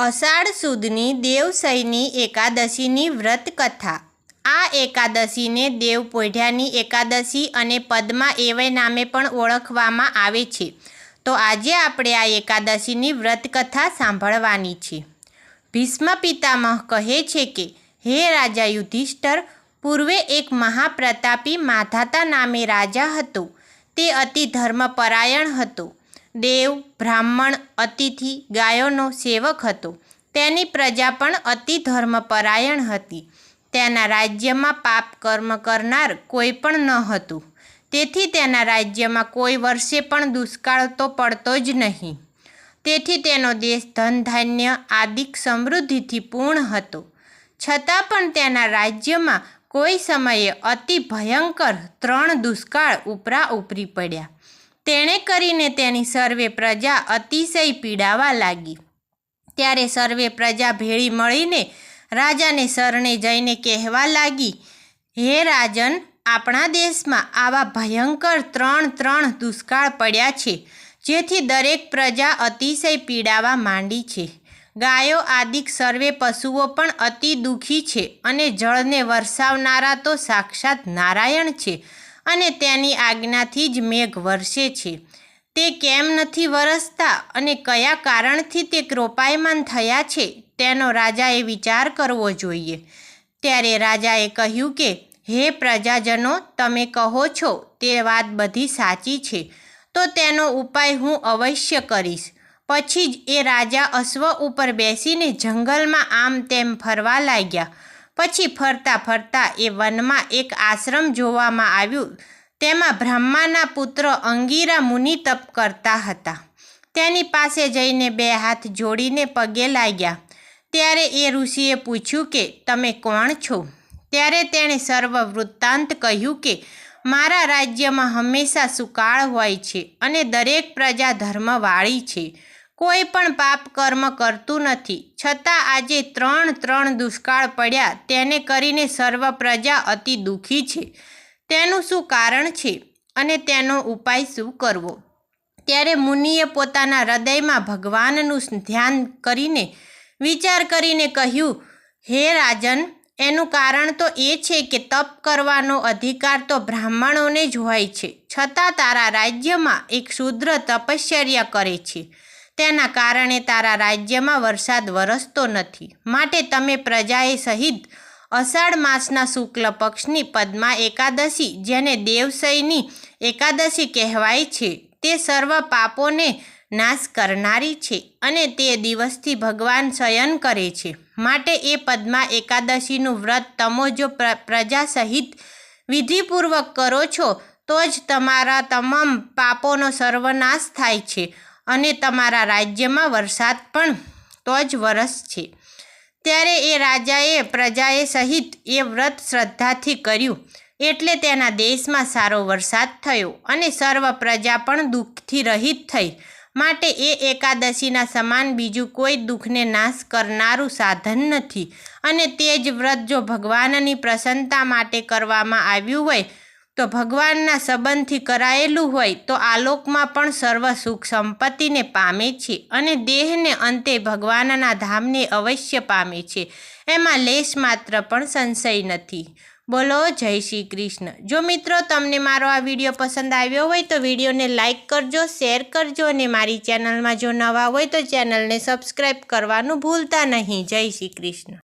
અષાઢ સુદની દેવશયની એકાદશીની વ્રત કથા આ એકાદશીને દેવ પોઢ્યાની એકાદશી અને પદ્મા એવય નામે પણ ઓળખવામાં આવે છે. તો આજે આપણે આ એકાદશીની વ્રત કથા સાંભળવાની છે. ભીષ્મ પિતામહ કહે છે કે, હે રાજા યુધિષ્ઠર, પૂર્વે એક મહાપ્રતાપી માધાતા નામે રાજા હતો. તે અતિ ધર્મપરાયણ હતો. દેવ, બ્રાહ્મણ, અતિથિ, ગાયોનો સેવક હતો. તેની પ્રજા પણ અતિ ધર્મપરાયણ હતી. તેના રાજ્યમાં પાપ કર્મ કરનાર કોઈ પણ ન હતું. તેથી તેના રાજ્યમાં કોઈ વર્ષે પણ દુષ્કાળ તો પડતો જ નહીં. તેથી તેનો દેશ ધન, ધાન્ય, આદિક સમૃદ્ધિથી પૂર્ણ હતો. છતાં પણ તેના રાજ્યમાં કોઈ સમયે અતિ ભયંકર ત્રણ દુષ્કાળ ઉપરા ઉપરી પડ્યા. તેણે કરીને તેની સર્વે પ્રજા અતિશય પીડાવા લાગી. ત્યારે સર્વે પ્રજા ભેળી મળીને રાજાને શરણે જઈને કહેવા લાગી, હે રાજન, આપણા દેશમાં આવા ભયંકર ત્રણ ત્રણ દુષ્કાળ પડ્યા છે, જેથી દરેક પ્રજા અતિશય પીડાવા માંડી છે. ગાયો આદિક સર્વે પશુઓ પણ અતિ દુઃખી છે અને જળને વરસાવનારા તો સાક્ષાત નારાયણ છે. અને તેની આજ્ઞાથી જ મેઘ વરસે છે. તે કેમ નથી વરસતા અને કયા કારણથી તે કૃપાયમાન થયા છે, તેનો રાજાએ વિચાર કરવો જોઈએ. ત્યારે રાજાએ કહ્યું કે, હે પ્રજાજનો, તમે કહો છો, તે વાત બધી સાચી છે. તો તેનો ઉપાય હું અવશ્ય કરીશ. પછી જ એ રાજા અશ્વ ઉપર બેસીને જંગલમાં આમ તેમ ફરવા લાગ્યા. પછી ફરતા ફરતા એ વનમાં એક આશ્રમ જોવામાં આવ્યું. તેમાં બ્રહ્માના પુત્ર અંગીરા મુનિ તપ કરતા હતા. તેની પાસે જઈને બે હાથ જોડીને પગે લાગ્યા. ત્યારે એ ઋષિએ પૂછ્યું કે, તમે કોણ છો? ત્યારે તેણે સર્વ વૃત્તાંત કહ્યું કે, મારા રાજ્યમાં હંમેશા સુકાળ હોય છે અને દરેક પ્રજા ધર્મવાળી છે. કોઈ પણ પાપ કર્મ કરતું નથી. છતાં આજે ત્રણ ત્રણ દુષ્કાળ પડ્યા, તેને કરીને સર્વ પ્રજા અતિ દુઃખી છે. તેનું શું કારણ છે અને તેનો ઉપાય શું કરવો? ત્યારે મુનિએ પોતાના હૃદયમાં ભગવાનનું ધ્યાન કરીને વિચાર કરીને કહ્યું, હે રાજન, એનું કારણ તો એ છે કે તપ કરવાનો અધિકાર તો બ્રાહ્મણોને જ હોય છે. છતાં તારા રાજ્યમાં એક શૂદ્ર તપશ્ચર્યા કરે છે. તેના કારણે તારા રાજ્યમાં વરસાદ વરસતો નથી. માટે તમે પ્રજાએ સહિત અષાઢ માસના શુક્લ પક્ષની પદ્મા એકાદશી, જેને દેવશયની એકાદશી કહેવાય છે, તે સર્વ પાપોને નાશ કરનારી છે અને તે દિવસથી ભગવાન શયન કરે છે. માટે એ પદ્મા એકાદશીનું વ્રત તમો જો પ્ર, પ્રજા સહિત વિધિપૂર્વક કરો છો, તો જ તમારા તમામ પાપોનો સર્વનાશ થાય છે. અને તમારા રાજ્યમાં વરસાદ પણ તો જ વરસ છે. ત્યારે એ રાજાએ પ્રજાએ સહિત એ વ્રત શ્રદ્ધાથી કર્યું. એટલે તેના દેશમાં સારો વરસાદ થયો અને સર્વ પ્રજા પણ દુઃખથી રહિત થઈ. માટે એ એકાદશીના સમાન બીજું કોઈ દુઃખને નાશ કરનારું સાધન નથી. અને તે જ વ્રત જો ભગવાનની પ્રસન્નતા માટે કરવામાં આવ્યું હોય તો ભગવાનના સંબંધથી કરાયેલું હોય તો આલોકમાં પણ સર્વ સુખ સંપત્તિને પામે છે અને દેહને અંતે ભગવાનના ધામને અવશ્ય પામે છે. એમાં લેશ માત્ર પણ સંશય નથી. બોલો, જય શ્રી કૃષ્ણ. જો મિત્રો તમને મારો આ વીડિયો પસંદ આવ્યો હોય તો વિડીયોને લાઇક કરજો, શેર કરજો અને મારી ચેનલમાં જો નવા હોય તો ચેનલને સબસ્ક્રાઈબ કરવાનું ભૂલતા નહીં. જય શ્રી કૃષ્ણ.